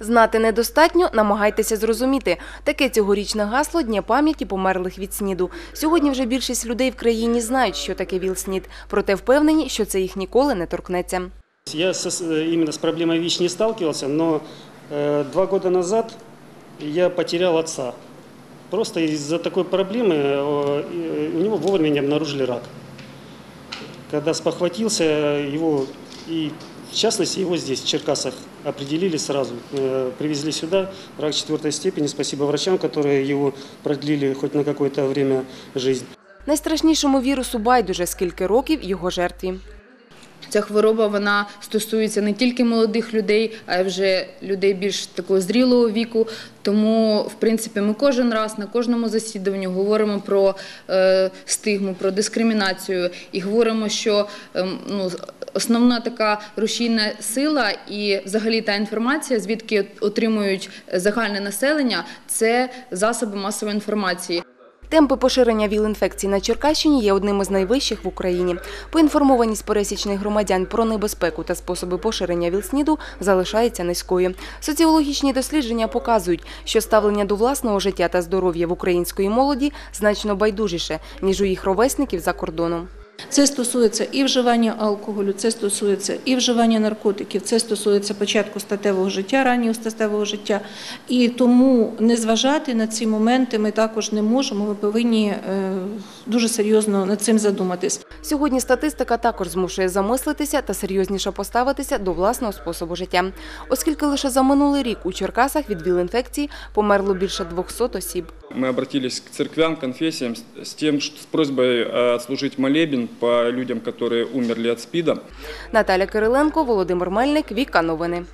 Знати недостатньо, намагайтеся зрозуміти. Таке цьогорічне гасло Дня пам'яті померлих від СНІДу. Сьогодні вже більшість людей в країні знають, що таке ВІЛ-СНІД, проте впевнені, що це їх ніколи не торкнеться. Я со- с- э, именно с проблемой ВИЧ не сталкивался, но э, два года назад я потерял отца. Просто из-за такой проблемы э, и у него вовремя не обнаружили рак. Когда спохватился, его и в частности его здесь, в Черкасах, определили сразу. Э, Привезли сюда, рак четвертой степени. Спасибо врачам, которые его продлили хоть на какое-то время жизнь. Найстрашнішому вірусу байдуже скільки років його жертві. Ця хвороба вона стосується не тільки молодих людей, а й вже людей більш такого зрілого віку. Тому, в принципі, ми кожен раз на кожному засіданні говоримо про е, стигму, про дискримінацію і говоримо, що ем, ну, основна така рушійна сила і взагалі та інформація, звідки отримують загальне населення, це засоби масової інформації. Темпи поширення ВІЛ-інфекцій на Черкащині є одним із найвищих в Україні. Поінформованість пересічних громадян про небезпеку та способи поширення ВІЛ-СНІДу залишається низькою. Соціологічні дослідження показують, що ставлення до власного життя та здоров'я в української молоді значно байдужіше, ніж у їх ровесників за кордоном. Це стосується і вживання алкоголю, це стосується і вживання наркотиків, це стосується початку статевого життя, раннього статевого життя. І тому не зважати на ці моменти ми також не можемо. Ми повинні е, дуже серйозно над цим задуматись. Сьогодні статистика також змушує замислитися та серйозніше поставитися до власного способу життя, оскільки лише за минулий рік у Черкасах від ВІЛ-інфекції померло більше 200 осіб. Мы обратились к церквям, конфессиям с- с тем, что- с просьбой э, отслужить молебен по людям, которые умерли от СПИДа. Наталя Кириленко, Володимир Мельник, Віка Новини.